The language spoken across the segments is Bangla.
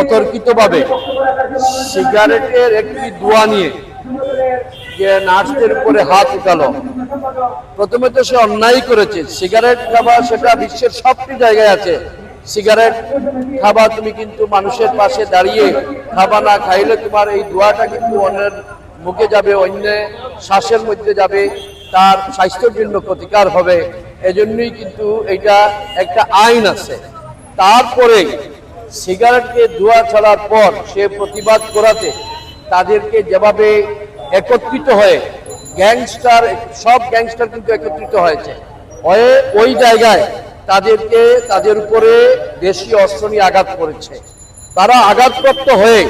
অতর্কিতভাবে সিগারেটের একটি দোয়া নিয়ে নার্সদের উপরে হাত উঠালো। প্রথমে তো সে অন্যায় করেছে। সিগারেট খাবা সেটা বিশ্বের সবটি জায়গায় আছে। সিগারেট খাবা তুমি কিন্তু মানুষের পাশে দাঁড়িয়ে খাবা না, খাইলে তোমার এই দোয়াটা কিন্তু অন্যের মুখে যাবে, অন্য শ্বাসের মধ্যে যাবে, তার স্বাস্থ্যের জন্য ক্ষতিকার হবে। এজন্যই কিন্তু এটা একটা আইন আছে। তারপরে সিগারেটকে ধোয়া ছাড়ার পর সে প্রতিবাদ করাতে তাদেরকে যেভাবে একত্রিত হয়ে গ্যাংস্টার, সব গ্যাংস্টার কিন্তু একত্রিত হয়েছে। হয়ে ওই জায়গায় তাদেরকে, তাদের উপরে দেশি অস্ত্র নিয়ে আঘাত করেছে। তারা আঘাতপ্রাপ্ত হয়ে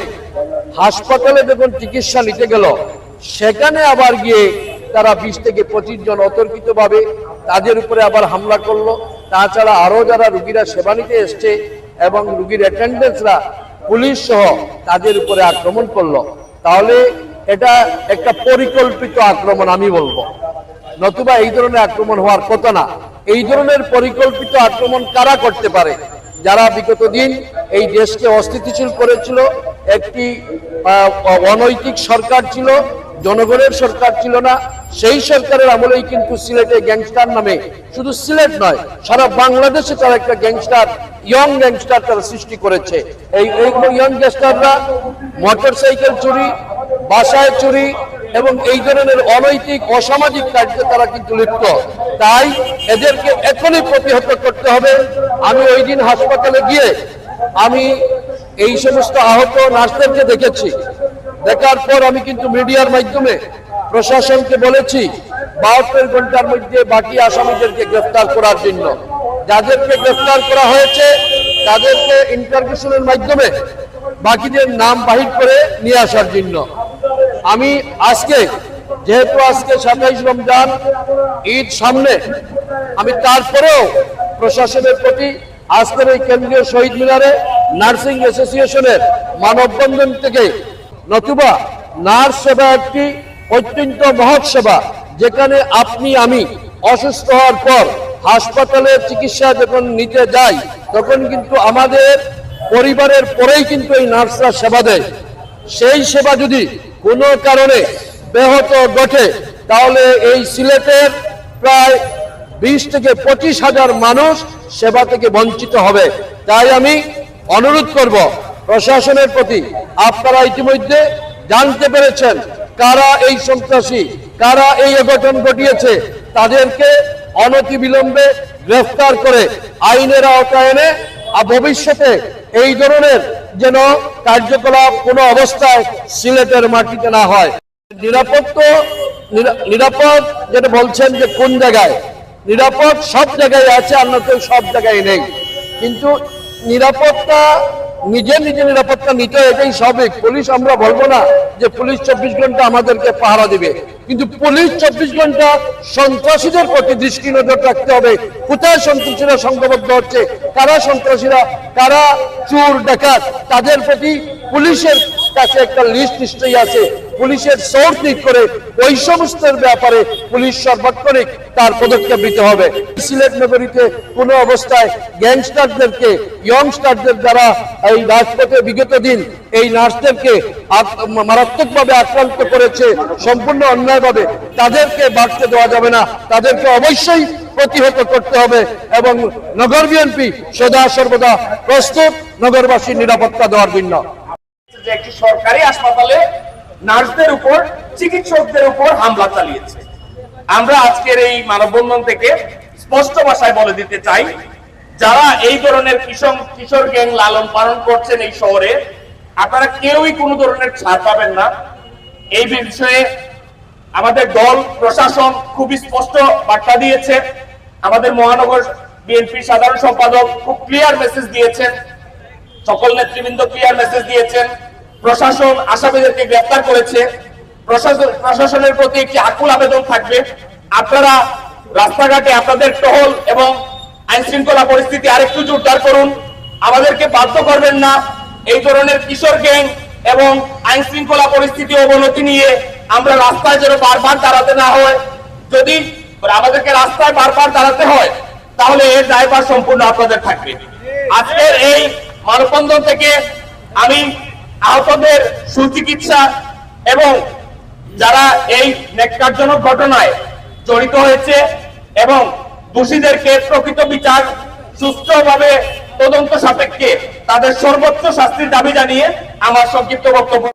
হাসপাতালে যখন চিকিৎসা নিতে গেল, সেখানে আবার গিয়ে তারা বিশ থেকে পঁচিশ জন অতর্কিতভাবে তাদের উপরে আবার হামলা করল। তাছাড়া আরও যারা রুগীরা সেবা নিতে এসছে এবং রুগীর অ্যাটেন্ডেন্সরা পুলিশ সহ তাদের উপরে আক্রমণ করল। তাহলে এটা একটা পরিকল্পিত আক্রমণ আমি বলব। নতুবা এই ধরনের আক্রমণ হওয়ার কথা না। এই ধরনের পরিকল্পিত আক্রমণ কারা করতে পারে? যারা বিগত দিন এই দেশকে অস্থিতিশীল করেছিল, একটি অনৈতিক সরকার ছিল জনগণের সরকার ছিল না, সেই সরকারের আমলেই কিন্তু সিলেটে গ্যাংস্টার নামে, শুধু সিলেট নয়, সারা বাংলাদেশে তারা একটা গ্যাংস্টার ইয়ং গ্যাংস্টার তারা সৃষ্টি করেছে। এই ইয়ং গ্যাংস্টাররা মোটর সাইকেল চুরি, বাসায় চুরি এবং এই ধরনের অনৈতিক, অসামাজিক কার্যে তারা কিন্তু লিপ্ত। তাই এদেরকে এখনই প্রতিহত করতে হবে। আমি ওই দিন হাসপাতালে গিয়ে আমি এই সমস্ত আহত নার্সদেরকে দেখেছি। দেখার পর আমি কিন্তু মিডিয়ার মাধ্যমে প্রশাসনকে বলেছি, বাহাত্তর ঘণ্টার মধ্যে বাকি আসামিদেরকে গ্রেফতার করার জন্য। যাদেরকে গ্রেফতার করা হয়েছে, তাদেরকে ইন্টারভিউশনের মাধ্যমে বাকিদের নাম বাহির করে নিয়ে আসার জন্য। আমি আজকে, যেহেতু আজকে সাতাইশ রমজান, ঈদ সামনে, আমি তারপরেও প্রশাসনের প্রতি আজকের এই কেন্দ্রীয় শহীদ মিনারে নার্সিং অ্যাসোসিয়েশনের মানববন্ধন থেকে নতুবা নার্স সেবা একটি অত্যন্ত মহৎ সেবা, যেখানে আপনি, আমি অসুস্থ হওয়ার পর হাসপাতালে চিকিৎসা যখন নিতে যাই, তখন কিন্তু আমাদের পরিবারের পরেই কিন্তু এই নার্সরা সেবা দেয়। সেই সেবা যদি কোনো কারণে ব্যাহত ঘটে, তাহলে এই সিলেটের প্রায় বিশ থেকে পঁচিশ হাজার মানুষ সেবা থেকে বঞ্চিত হবে। তাই আমি অনুরোধ করব প্রশাসনের প্রতি আপনারা ইতিমধ্যে জানতে পেরেছেন কারা এই সন্ত্রাসী, কারা এই অঘটন ঘটিয়েছে। তাদেরকে অনতি বিলম্বে গ্রেফতার করে আইনের আওতায় আর ভবিষ্যতে এই ধরনের যেন কার্যকলাপ কোনো অবস্থায় সিলেটের মাটিতে না হয়। নিরাপদ তো নিরা- নিরাপদ যেটা বলছেন যে কোন জায়গায়? নিরাপদ সব জায়গায় আছে আমরা তো সব জায়গায় নেই। কিন্তু নিরাপত্তা নিজে নিজে নিরাপত্তা নিতে এটাই স্বাভাবিক। পুলিশ আমরা বলব না যে পুলিশ চব্বিশ ঘণ্টা আমাদেরকে পাহারা দিবে। কিন্তু পুলিশ চব্বিশ ঘণ্টা সন্ত্রাসীদের প্রতি দৃষ্টি নজর রাখতে হবে। কোথায় সন্ত্রাসীরা সংঘবদ্ধ হচ্ছে? কারা সন্ত্রাসীরা? কারা চোর, ডাকাত? তাদের প্রতি পুলিশের কাছে একটা লিস্ট নিশ্চয়ই আছে। পুলিশের সোর্স নিক করে ওই সমস্ত ব্যাপারে পুলিশ সর্বাক্ষণিক তার পদক্ষেপ নিতে হবে। সিলেট নগরীতে কোনো অবস্থায় গ্যাংস্টারদেরকে ইয়ংস্টারদের দ্বারা এই রাজপথে বিগত দিন এই নার্সদেরকে মারাত্মকভাবে আক্রান্ত করেছে, সম্পূর্ণ অন্যায়ভাবে। তাদেরকে বাড়তে দেওয়া যাবে না। তাদেরকে অবশ্যই প্রতিহত করতে হবে এবং নগর বিএনপি সদা সর্বদা প্রস্তুত, নগরবাসীর নিরাপত্তা দেওয়ার জন্য। যে একটি সরকারি হাসপাতালে নার্সদের উপর, চিকিৎসকদের উপর হামলা চালিয়েছে। আমরা আজকের এই মানববন্ধন থেকে স্পষ্ট ভাষায় বলে দিতে চাই, যারা এই ধরনের কিশোর কিশোর গ্যাং লালন পালন করছেন এই শহরে, আপনারা কেউই কোনো ধরনের ছাড় পাবেন না। এই বিষয়ে আমাদের দল, প্রশাসন খুবই স্পষ্ট বার্তা দিয়েছে। আমাদের মহানগর বিএনপির সাধারণ সম্পাদক খুব ক্লিয়ার মেসেজ দিয়েছেন। সকল নেতৃবৃন্দ ক্লিয়ার মেসেজ দিয়েছেন। প্রশাসন আসামিদেরকে গ্রেফতার করেছে। প্রশাসন প্রশাসনের প্রতি একটি আকুল আবেদন থাকবে। আপনারা রাস্তাঘাটে আপনাদের টহল এবং আইন শৃঙ্খলা পরিস্থিতি আরেকটু জোরদার করুন। আমাদেরকে বাধ্য করবেন না। এই ধরনের কিশোর গ্যাং এবং আইন শৃঙ্খলা পরিস্থিতি অবনতি নিয়ে আমরা রাস্তায় যেন বারবার দাঁড়াতে না হয়। যদি আমাদেরকে রাস্তায় বারবার দাঁড়াতে হয়, তাহলে এর দায়ভার সম্পূর্ণ আপনাদের থাকবে। আজকের এই মানববন্ধন থেকে আমি আহতদের সুচিকিৎসা এবং যারা এই নেককারজনক ঘটনায় জড়িত হয়েছে এবং দোষীদেরকে প্রকৃত বিচার সুস্থভাবে তদন্ত সাপেক্ষে তাদের সর্বোচ্চ শাস্তির দাবি জানিয়ে আমার সংক্ষিপ্ত বক্তব্য